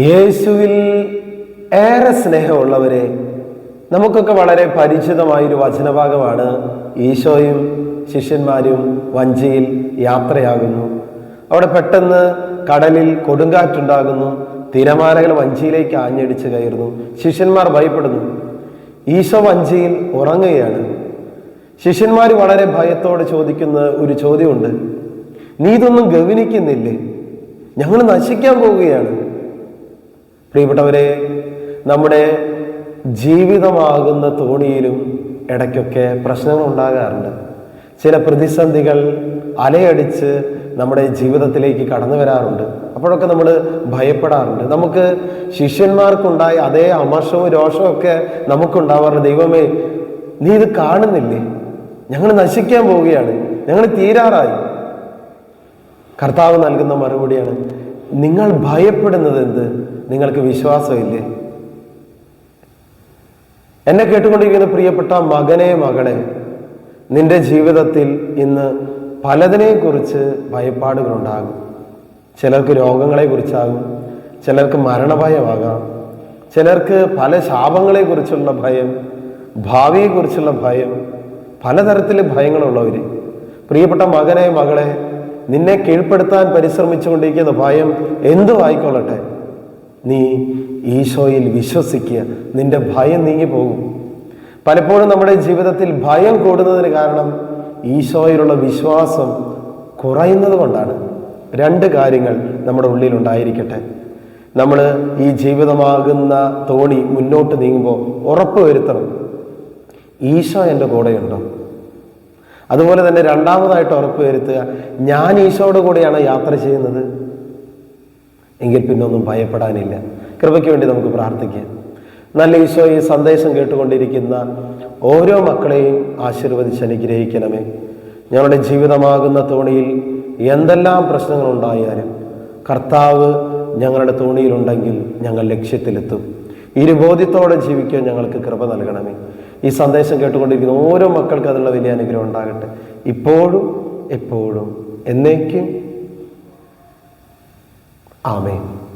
യേശുവിൽ ഏറെ സ്നേഹമുള്ളവരെ നമുക്കൊക്കെ വളരെ പരിചിതമായൊരു വചനഭാഗമാണ് ഈശോയും ശിഷ്യന്മാരും വഞ്ചിയിൽ യാത്രയാകുന്നു. അവിടെ പെട്ടെന്ന് കടലിൽ കൊടുങ്കാറ്റുണ്ടാകുന്നു തിരമാലകൾ വഞ്ചിയിലേക്ക് ആഞ്ഞടിച്ച് കയറുന്നു ശിഷ്യന്മാർ ഭയപ്പെടുന്നു. ഈശോ വഞ്ചിയിൽ ഉറങ്ങുകയാണ്. ശിഷ്യന്മാർ വളരെ ഭയത്തോടെ ചോദിക്കുന്ന ഒരു ചോദ്യമുണ്ട്. നീ ഇതൊന്നും ഗവനിക്കുന്നില്ലേ ഞങ്ങൾ നശിക്കാൻ പോവുകയാണ്. പ്രിയപ്പെട്ടവരെ നമ്മുടെ ജീവിതമാകുന്ന തോണിയിലും ഇടയ്ക്കൊക്കെ പ്രശ്നങ്ങൾ ഉണ്ടാകാറുണ്ട്. ചില പ്രതിസന്ധികൾ അലയടിച്ച് നമ്മുടെ ജീവിതത്തിലേക്ക് കടന്നു വരാറുണ്ട്. അപ്പോഴൊക്കെ നമ്മൾ ഭയപ്പെടാറുണ്ട്. നമുക്ക് ശിഷ്യന്മാർക്കുണ്ടായ അതേ അമർഷവും രോഷവും ഒക്കെ നമുക്കുണ്ടാവാറുണ്ട്. ദൈവമേ നീ ഇത് കാണുന്നില്ലേ? ഞങ്ങൾ നശിക്കാൻ പോവുകയാണ്. ഞങ്ങൾ തീരാറായി. കർത്താവ് നൽകുന്ന മറുപടിയാണ് നിങ്ങൾ ഭയപ്പെടുന്നത് എന്ത്? നിങ്ങൾക്ക് വിശ്വാസമില്ലേ? എന്നെ കേട്ടുകൊണ്ടിരിക്കുന്ന പ്രിയപ്പെട്ട മകനെ മകളെ നിന്റെ ജീവിതത്തിൽ ഇന്ന് പലതിനെക്കുറിച്ച് ഭയപ്പാടുകളുണ്ടാകും. ചിലർക്ക് രോഗങ്ങളെക്കുറിച്ചാകും ചിലർക്ക് മരണഭയമാകാം ചിലർക്ക് പല ശാപങ്ങളെക്കുറിച്ചുള്ള ഭയം ഭാവിയെക്കുറിച്ചുള്ള ഭയം പലതരത്തിലെ ഭയങ്ങളുള്ളവർ പ്രിയപ്പെട്ട മകനെ മകളെ നിന്നെ കീഴ്പ്പെടുത്താൻ പരിശ്രമിച്ചുകൊണ്ടിരിക്കുന്ന ഭയം എന്തു ആയിക്കൊള്ളട്ടെ? നീ ഈശോയിൽ വിശ്വസിക്കുക. നിന്റെ ഭയം നീങ്ങി പോകും പലപ്പോഴും നമ്മുടെ ജീവിതത്തിൽ ഭയം കൂടുന്നതിന് കാരണം ഈശോയിലുള്ള വിശ്വാസം കുറയുന്നത് കൊണ്ടാണ്. രണ്ട് കാര്യങ്ങൾ നമ്മുടെ ഉള്ളിൽ ഉണ്ടായിരിക്കട്ടെ. നമ്മൾ ഈ ജീവിതമാകുന്ന തോണി മുന്നോട്ട് നീങ്ങുമ്പോൾ ഉറപ്പ് വരുത്തണം. ഈശോ എന്റെ കൂടെയുണ്ടോ? അതുപോലെ തന്നെ രണ്ടാമതായിട്ട് ഉറപ്പ് വരുത്തുക. ഞാൻ ഈശോയുടെ കൂടെയാണ് യാത്ര ചെയ്യുന്നത്. എങ്കിൽ പിന്നെ ഒന്നും ഭയപ്പെടാനില്ല. കൃപയ്ക്ക് വേണ്ടി നമുക്ക് പ്രാർത്ഥിക്കാം. നല്ല ഈശോ ഈ സന്ദേശം കേട്ടുകൊണ്ടിരിക്കുന്ന ഓരോ മക്കളെയും ആശീർവദിച്ച് അനുഗ്രഹിക്കണമേ. ഞങ്ങളുടെ ജീവിതമാകുന്ന തോണിയിൽ എന്തെല്ലാം പ്രശ്നങ്ങളുണ്ടായാലും കർത്താവ് ഞങ്ങളുടെ തോണിയിലുണ്ടെങ്കിൽ ഞങ്ങൾ ലക്ഷ്യത്തിലെത്തും. ഇരുബോധ്യത്തോടെ ജീവിക്കാൻ ഞങ്ങൾക്ക് കൃപ നൽകണമേ. ഈ സന്ദേശം കേട്ടുകൊണ്ടിരിക്കുന്ന ഓരോ മക്കൾക്ക് അതിനുള്ള വലിയ അനുഗ്രഹം ഉണ്ടാകട്ടെ. ഇപ്പോഴും എപ്പോഴും എന്നേക്കും. ആമേൻ.